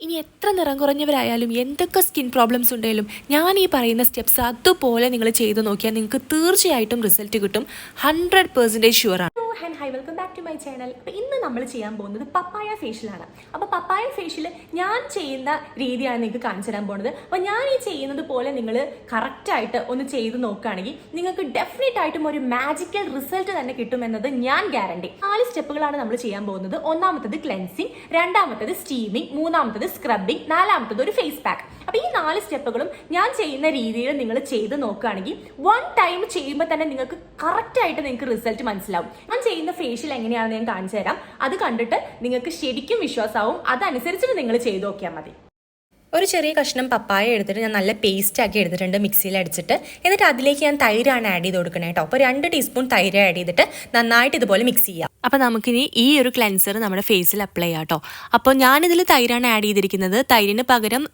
ഇനി എത്ര നിറം കുറഞ്ഞവരായാലും എന്തൊക്കെ സ്കിൻ പ്രോബ്ലംസ് ഉണ്ടെങ്കിലും ഞാൻ ഈ പറയുന്ന സ്റ്റെപ്സ് അതുപോലെ നിങ്ങൾ ചെയ്ത് നോക്കിയാൽ നിങ്ങൾക്ക് തീർച്ചയായിട്ടും റിസൾട്ട് കിട്ടും. Hundred percentage ഷുവറാണ്. And hi welcome back to my channel അപ്പോൾ ഇന്ന് നമ്മൾ ചെയ്യാൻ പോകുന്നത് പപ്പായ ഫേഷ്യലാണ് അപ്പോൾ പപ്പായ ഫേഷ്യൽ ഞാൻ ചെയ്യുന്ന രീതിയാണ് നിങ്ങൾക്ക് കാണിച്ചു തരാൻ പോകുന്നത്. അപ്പോൾ ഞാൻ ഈ ചെയ്യുന്നത് പോലെ നിങ്ങൾ കറക്റ്റായിട്ട് ഒന്ന് ചെയ്ത് നോക്കുകയാണെങ്കിൽ നിങ്ങൾക്ക് ഡെഫിനറ്റ് ആയിട്ടും ഒരു മാജിക്കൽ റിസൾട്ട് തന്നെ കിട്ടുമെന്നത് ഞാൻ ഗ്യാരണ്ടി നാല് സ്റ്റെപ്പുകളാണ് നമ്മൾ ചെയ്യാൻ പോകുന്നത്. ഒന്നാമത്തത് ക്ലെൻസിങ് രണ്ടാമത്തത് സ്റ്റീമിങ് മൂന്നാമത്തത് സ്ക്രബിങ് നാലാമത്തത് ഒരു ഫേസ് പാക്ക് അപ്പോൾ ഈ നാല് സ്റ്റെപ്പുകളും ഞാൻ ചെയ്യുന്ന രീതിയിൽ നിങ്ങൾ ചെയ്ത് നോക്കുകയാണെങ്കിൽ വൺ ടൈം ചെയ്യുമ്പോൾ തന്നെ നിങ്ങൾക്ക് കറക്റ്റ് ആയിട്ട് നിങ്ങൾക്ക് റിസൾട്ട് മനസ്സിലാവും. ഞാൻ ചെയ്യുന്ന ഫേഷ്യൽ എങ്ങനെയാണെന്ന് ഞാൻ കാണിച്ചു തരാം. അത് കണ്ടിട്ട് നിങ്ങൾക്ക് ശരിക്കും വിശ്വാസമാവും. അതനുസരിച്ചിട്ട് നിങ്ങൾ ചെയ്ത് നോക്കിയാൽ മതി. ഒരു ചെറിയ കഷ്ണം പപ്പായ എടുത്തിട്ട് ഞാൻ നല്ല പേസ്റ്റ് ആക്കി എടുത്തിട്ടുണ്ട് മിക്സിയിൽ അടിച്ചിട്ട്. എന്നിട്ട് അതിലേക്ക് ഞാൻ തൈരാണ് ആഡ് ചെയ്ത് കൊടുക്കണേ കേട്ടോ അപ്പോൾ രണ്ട് ടീസ്പൂൺ തൈര് ആഡ് ചെയ്തിട്ട് നന്നായിട്ട് ഇതുപോലെ മിക്സ് ചെയ്യാം. അപ്പോൾ നമുക്കിനി ഈ ഒരു ക്ലെൻസർ നമ്മുടെ ഫേസിൽ അപ്ലൈ ചെയ്യാം കേട്ടോ അപ്പോൾ ഞാനിതിൽ തൈരാണ് ആഡ് ചെയ്തിരിക്കുന്നത്. തൈരിന് പകരം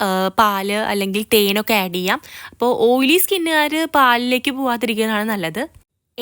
പാൽ അല്ലെങ്കിൽ തേനൊക്കെ ആഡ് ചെയ്യാം. അപ്പോൾ ഓയിലി സ്കിന്നുകാർ പാലിലേക്ക് പോകാതിരിക്കുന്നതാണ് നല്ലത്.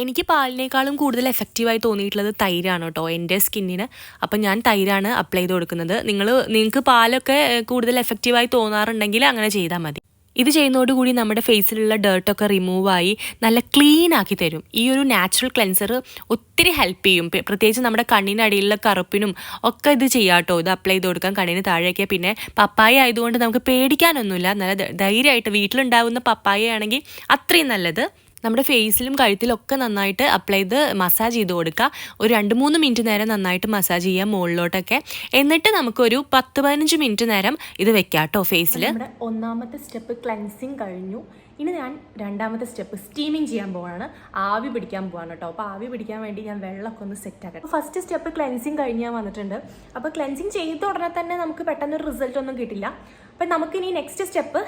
എനിക്ക് പാലിനേക്കാളും കൂടുതൽ എഫക്റ്റീവായി തോന്നിയിട്ടുള്ളത് തൈരാണ് കേട്ടോ എന്റെ സ്കിന്നിന്. അപ്പം ഞാൻ തൈരാണ് അപ്ലൈ ചെയ്ത് കൊടുക്കുന്നത്. നിങ്ങൾ നിങ്ങൾക്ക് പാലൊക്കെ കൂടുതൽ എഫക്റ്റീവായി തോന്നാറുണ്ടെങ്കിൽ അങ്ങനെ ചെയ്താൽ മതി. ഇത് ചെയ്യുന്നതോടുകൂടി നമ്മുടെ ഫേസിലുള്ള ഡേർട്ടൊക്കെ റിമൂവ് ആയി നല്ല ക്ലീൻ ആക്കി തരും. ഈ ഒരു നാച്ചുറൽ ക്ലെൻസർ ഒത്തിരി ഹെൽപ്പ് ചെയ്യും. പ്രത്യേകിച്ച് നമ്മുടെ കണ്ണിനടിയിലുള്ള കറുപ്പിനും ഒക്കെ ഇത് ചെയ്യാം കേട്ടോ. ഇത് അപ്ലൈ ചെയ്ത് കൊടുക്കാം കണ്ണിന് താഴേക്ക്. പിന്നെ പപ്പായ ആയതുകൊണ്ട് നമുക്ക് പേടിക്കാനൊന്നുമില്ല. നല്ല ധൈര്യമായിട്ട് വീട്ടിലുണ്ടാവുന്ന പപ്പായ ആണെങ്കിൽ അത്രയും നല്ലത്. നമ്മുടെ ഫേസിലും കഴുത്തിലൊക്കെ നന്നായിട്ട് അപ്ലൈ ചെയ്ത് മസാജ് ചെയ്ത് കൊടുക്കുക. ഒരു രണ്ട് മൂന്ന് മിനിറ്റ് നേരം നന്നായിട്ട് മസാജ് ചെയ്യാം മുകളിലോട്ടൊക്കെ എന്നിട്ട് നമുക്കൊരു പത്ത് പതിനഞ്ച് മിനിറ്റ് നേരം ഇത് വെക്കാം കേട്ടോ ഫേസിൽ ഒന്നാമത്തെ സ്റ്റെപ്പ് ക്ലെൻസിങ് കഴിഞ്ഞു. ഇനി ഞാൻ രണ്ടാമത്തെ സ്റ്റെപ്പ് സ്റ്റീമിങ് ചെയ്യാൻ പോവാണ്. ആവി പിടിക്കാൻ പോവാണ് കേട്ടോ. അപ്പോൾ ആവി പിടിക്കാൻ വേണ്ടി ഞാൻ വെള്ളമൊക്കെ ഒന്ന് സെറ്റ് ആക്കാം ഫസ്റ്റ് സ്റ്റെപ്പ് ക്ലെൻസിങ് കഴിഞ്ഞ് ഞാൻ വന്നിട്ടുണ്ട്. അപ്പോൾ ക്ലെൻസിങ് ചെയ്ത ഉടനെ തന്നെ നമുക്ക് പെട്ടെന്ന് ഒരു റിസൾട്ട് ഒന്നും കിട്ടില്ല. അപ്പം നമുക്കിനി നെക്സ്റ്റ് സ്റ്റെപ്പ്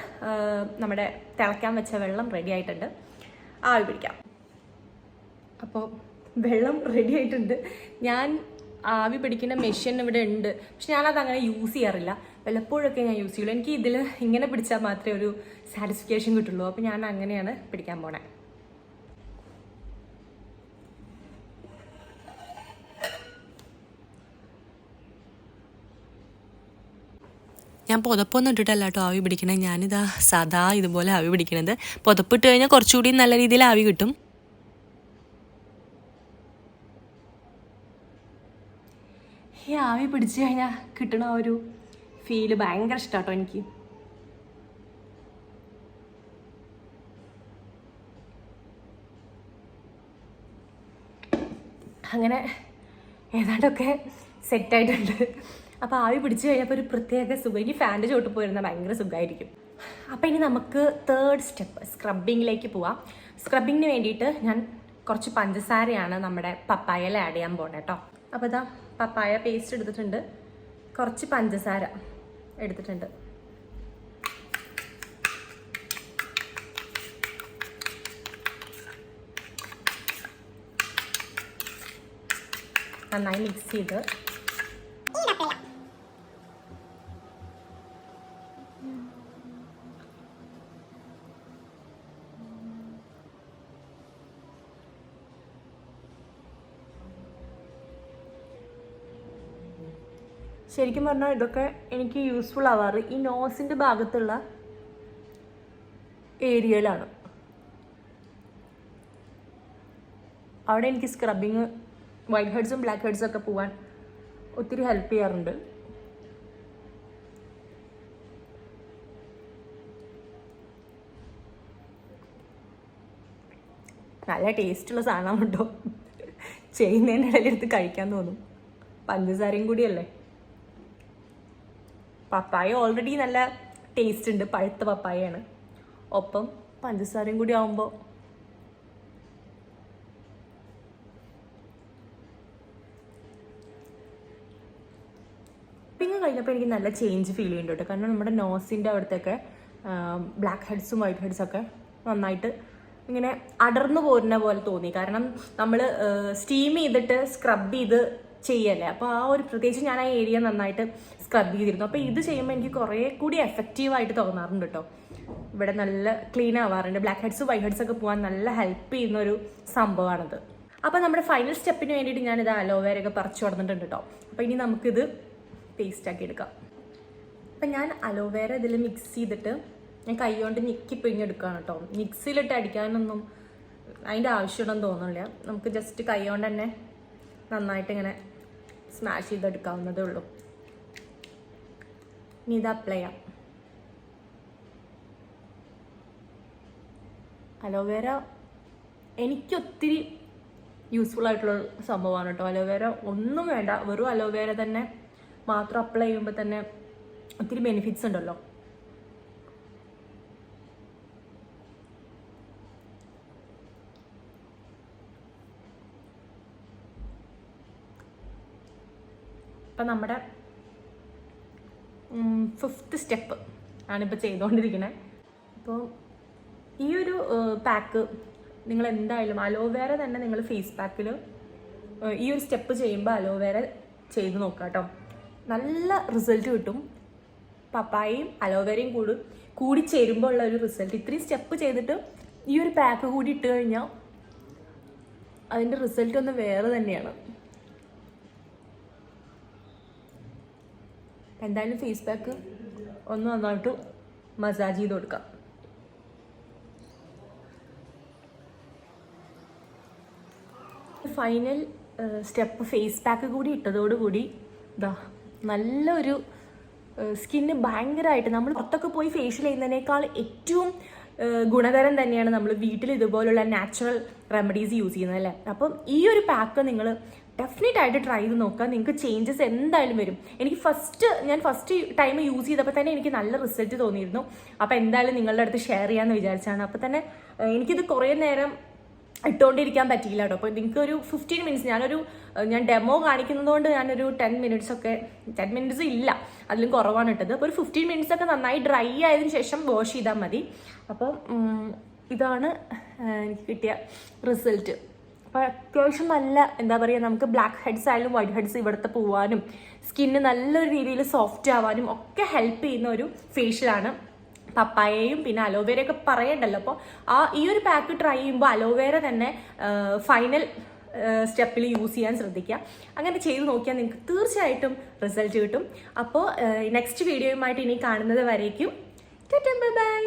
നമ്മുടെ തിളയ്ക്കാൻ വെച്ച വെള്ളം റെഡി ആയിട്ടുണ്ട്. ആവി പിടിക്കാം. അപ്പോൾ വെള്ളം റെഡി ആയിട്ടുണ്ട്. ഞാൻ ആവി പിടിക്കുന്ന മെഷീൻ ഇവിടെ ഉണ്ട്. പക്ഷെ ഞാനത് അങ്ങനെ യൂസ് ചെയ്യാറില്ല. വല്ലപ്പോഴൊക്കെ ഞാൻ യൂസ് ചെയ്യുള്ളൂ. എനിക്ക് ഇതിൽ ഇങ്ങനെ പിടിച്ചാൽ മാത്രമേ ഒരു സാറ്റിസ്ഫിക്കേഷൻ കിട്ടുള്ളൂ. അപ്പോൾ ഞാൻ അങ്ങനെയാണ് പിടിക്കാൻ പോണേ. ഞാൻ പുതപ്പൊന്നും ഇട്ടിട്ടല്ല കേട്ടോ ആവി പിടിക്കണേ. ഞാനിതാ സാധാ ഇതുപോലെ ആവി പിടിക്കണത്. പുതപ്പിട്ട് കഴിഞ്ഞാൽ കുറച്ചുകൂടി നല്ല രീതിയിൽ ആവി കിട്ടും. ഈ ആവി പിടിച്ചു കഴിഞ്ഞാൽ കിട്ടണ ഒരു ഫീൽ ഭയങ്കര ഇഷ്ടാട്ടോ എനിക്ക്. അങ്ങനെ ഏതാണ്ടൊക്കെ സെറ്റായിട്ടുണ്ട് അപ്പോൾ ആവി പിടിച്ചു കഴിഞ്ഞപ്പോൾ ഒരു പ്രത്യേക സുഖം. ഇനി ഫാന്റെ ചോട്ട് പോയിരുന്നാൽ ഭയങ്കര സുഖമായിരിക്കും അപ്പോൾ ഇനി നമുക്ക് തേർഡ് സ്റ്റെപ്പ് സ്ക്രബിങ്ങിലേക്ക് പോവാം. സ്ക്രബിങ്ങിന് വേണ്ടിയിട്ട് ഞാൻ കുറച്ച് പഞ്ചസാരയാണ് നമ്മുടെ പപ്പായയിൽ ആഡ് ചെയ്യാൻ പോണേ കേട്ടോ അപ്പോൾ ഇതാ പപ്പായ പേസ്റ്റ് എടുത്തിട്ടുണ്ട്. കുറച്ച് പഞ്ചസാര എടുത്തിട്ടുണ്ട്. നന്നായി മിക്സ് ചെയ്ത് ശരിക്കും പറഞ്ഞാൽ ഇതൊക്കെ എനിക്ക് യൂസ്ഫുൾ ആവാറ് ഈ നോസിന്റെ ഭാഗത്തുള്ള ഏരിയയിലാണ് അവിടെ എനിക്ക് സ്ക്രബിങ് വൈറ്റ് ഹെഡ്സും ബ്ലാക്ക് ഹെഡ്സും ഒക്കെ പോവാൻ ഒത്തിരി ഹെൽപ്പ് ചെയ്യാറുണ്ട്. നല്ല ടേസ്റ്റുള്ള സാധനം ഉണ്ടോ ചെയ്യുന്നതിന്റെ ഇടയിലെടുത്ത് കഴിക്കാൻ തോന്നും. പഞ്ചസാരയും കൂടിയല്ലേ പപ്പായ. ഓൾറെഡി നല്ല ടേസ്റ്റ് ഉണ്ട്. പഴുത്ത പപ്പായയാണ്. ഒപ്പം പഞ്ചസാരയും കൂടി ആവുമ്പോൾ പിന്നെ കഴിഞ്ഞപ്പോൾ എനിക്ക് നല്ല ചേഞ്ച് ഫീൽ ചെയ്യുന്നുണ്ട് കേട്ടോ. കാരണം നമ്മുടെ നോസിന്റെ അവിടുത്തെയൊക്കെ ബ്ലാക്ക് ഹെഡ്സും വൈറ്റ് ഹെഡ്സും ഒക്കെ നന്നായിട്ട് ഇങ്ങനെ അടർന്നു പോരുന്ന പോലെ തോന്നി. കാരണം നമ്മൾ സ്റ്റീം ചെയ്തിട്ട് സ്ക്രബ് ചെയ്ത് ചെയ്യല്ലേ? അപ്പോൾ ആ ഒരു പ്രത്യേകിച്ച് ഞാൻ ആ ഏരിയ നന്നായിട്ട് സ്ക്രബ് ചെയ്തിരുന്നു. അപ്പോൾ ഇത് ചെയ്യുമ്പോൾ എനിക്ക് കുറേ കൂടി എഫക്റ്റീവായിട്ട് തോന്നാറുണ്ട് കേട്ടോ ഇവിടെ നല്ല ക്ലീൻ ആവാറുണ്ട്. ബ്ലാക്ക് ഹെഡ്സ് വൈറ്റ് ഹെഡ്സ് ഒക്കെ പോകാൻ നല്ല ഹെൽപ്പ് ചെയ്യുന്ന ഒരു സംഭവമാണിത് അപ്പോൾ നമ്മുടെ ഫൈനൽ സ്റ്റെപ്പിന് വേണ്ടിയിട്ട് ഞാനിത് അലോവേര ഒക്കെ പറിച്ചു കൊടുത്തിട്ടുണ്ട് കേട്ടോ അപ്പോൾ ഇനി നമുക്കിത് പേസ്റ്റ് ആക്കി എടുക്കാം. അപ്പം ഞാൻ അലോവേര ഇതിൽ മിക്സ് ചെയ്തിട്ട് ഞാൻ കൈ കൊണ്ട് ഞെക്കി പിഴിഞ്ഞെടുക്കുകയാണ് കേട്ടോ മിക്സിയിലിട്ട് അടിക്കാനൊന്നും അതിന്റെ ആവശ്യമുണ്ടെന്ന് തോന്നുന്നില്ല. നമുക്ക് ജസ്റ്റ് കൈ കൊണ്ട് തന്നെ നന്നായിട്ട് ഇങ്ങനെ സ്മാഷ് ചെയ്തെടുക്കാവുന്നതേ ഉള്ളൂ. ഇനി ഇത് അപ്ലൈ ചെയ്യാം. അലോവേര എനിക്ക് ഒത്തിരി യൂസ്ഫുൾ ആയിട്ടുള്ള സംഭവമാണ് കേട്ടോ. അലോവേര ഒന്നും വേണ്ട. വെറും അലോവേര തന്നെ മാത്രം അപ്ലൈ ചെയ്യുമ്പോൾ തന്നെ ഒത്തിരി ബെനിഫിറ്റ്സ് ഉണ്ടല്ലോ. ഇപ്പം നമ്മുടെ ഫിഫ്ത്ത് സ്റ്റെപ്പ് ആണിപ്പോൾ ചെയ്തുകൊണ്ടിരിക്കുന്നത് അപ്പോൾ ഈ ഒരു പാക്ക് നിങ്ങൾ എന്തായാലും അലോവേര തന്നെ നിങ്ങൾ ഫേസ് പാക്കിൽ ഈ ഒരു സ്റ്റെപ്പ് ചെയ്യുമ്പോൾ അലോവേര ചെയ്ത് നോക്കുക കേട്ടോ നല്ല റിസൾട്ട് കിട്ടും. പപ്പായയും അലോവേരയും കൂടും കൂടി ചേരുമ്പോൾ ഉള്ള ഒരു റിസൾട്ട് ഇത്രയും സ്റ്റെപ്പ് ചെയ്തിട്ട് ഈ ഒരു പാക്ക് കൂടി ഇട്ട് കഴിഞ്ഞാൽ അതിന്റെ റിസൾട്ട് ഒന്ന് വേറെ തന്നെയാണ്. എന്തായാലും ഫേസ് പാക്ക് ഒന്ന് നന്നായിട്ട് മസാജ് ചെയ്ത് കൊടുക്കാം. ഫൈനൽ സ്റ്റെപ്പ് ഫേസ് പാക്ക് കൂടി ഇട്ടതോടുകൂടി ഇതാ നല്ലൊരു സ്കിന്ന് ഭയങ്കരമായിട്ട് നമ്മൾ പുറത്തൊക്കെ പോയി ഫേഷ്യൽ ചെയ്യുന്നതിനേക്കാൾ ഏറ്റവും ഗുണകരം തന്നെയാണ് നമ്മൾ വീട്ടിൽ ഇതുപോലുള്ള നാച്ചുറൽ റെമഡീസ് യൂസ് ചെയ്യുന്നത് അല്ലേ? അപ്പം ഈ ഒരു പാക്ക് നിങ്ങൾ ഡെഫിനറ്റ് ആയിട്ട് ട്രൈ ചെയ്ത് നോക്കുക. നിങ്ങൾക്ക് ചേഞ്ചസ് എന്തായാലും വരും. എനിക്ക് ഫസ്റ്റ് ഞാൻ ഫസ്റ്റ് ടൈം യൂസ് ചെയ്തപ്പോൾ തന്നെ എനിക്ക് നല്ല റിസൾട്ട് തോന്നിയിരുന്നു. അപ്പോൾ എന്തായാലും നിങ്ങളുടെ അടുത്ത് ഷെയർ ചെയ്യാമെന്ന് വിചാരിച്ചാണ്. അപ്പോൾ തന്നെ എനിക്കിത് കുറേ നേരം ഇട്ടുകൊണ്ടിരിക്കാൻ പറ്റിയില്ല കേട്ടോ. അപ്പോൾ നിങ്ങൾക്ക് ഒരു ഫിഫ്റ്റീൻ മിനിറ്റ്സ് ഞാനൊരു ഞാൻ ഡെമോ കാണിക്കുന്നതുകൊണ്ട് ഞാനൊരു ടെൻ മിനിറ്റ്സ് ഒക്കെ ടെൻ മിനിറ്റ്സ് ഇല്ല. അതിലും കുറവാണ് ഇട്ടത്. അപ്പോൾ ഒരു ഫിഫ്റ്റീൻ മിനിറ്റ്സ് ഒക്കെ നന്നായി ഡ്രൈ ആയതിനു ശേഷം വാഷ് ചെയ്താൽ മതി. അപ്പം ഉം, ഇതാണ് എനിക്ക് കിട്ടിയ റിസൾട്ട് അപ്പോൾ അത്യാവശ്യം നല്ല എന്താ പറയുക നമുക്ക് ബ്ലാക്ക് ഹെഡ്സ് ആയാലും വൈറ്റ് ഹെഡ്സ് ഇവിടുത്തെ പോവാനും സ്കിന്ന് നല്ലൊരു രീതിയിൽ സോഫ്റ്റ് ആവാനും ഒക്കെ ഹെൽപ്പ് ചെയ്യുന്ന ഒരു ഫേഷ്യലാണ് പപ്പായയും പിന്നെ അലോവേരയൊക്കെ പറയണ്ടല്ലോ. അപ്പോൾ ആ ഈ ഒരു പാക്ക് ട്രൈ ചെയ്യുമ്പോൾ അലോവേര തന്നെ ഫൈനൽ സ്റ്റെപ്പിൽ യൂസ് ചെയ്യാൻ ശ്രദ്ധിക്കുക. അങ്ങനെ ചെയ്ത് നോക്കിയാൽ നിങ്ങൾക്ക് തീർച്ചയായിട്ടും റിസൾട്ട് കിട്ടും. അപ്പോൾ നെക്സ്റ്റ് വീഡിയോയുമായിട്ട് ഇനി കാണുന്നത് വരേക്കും. ബൈ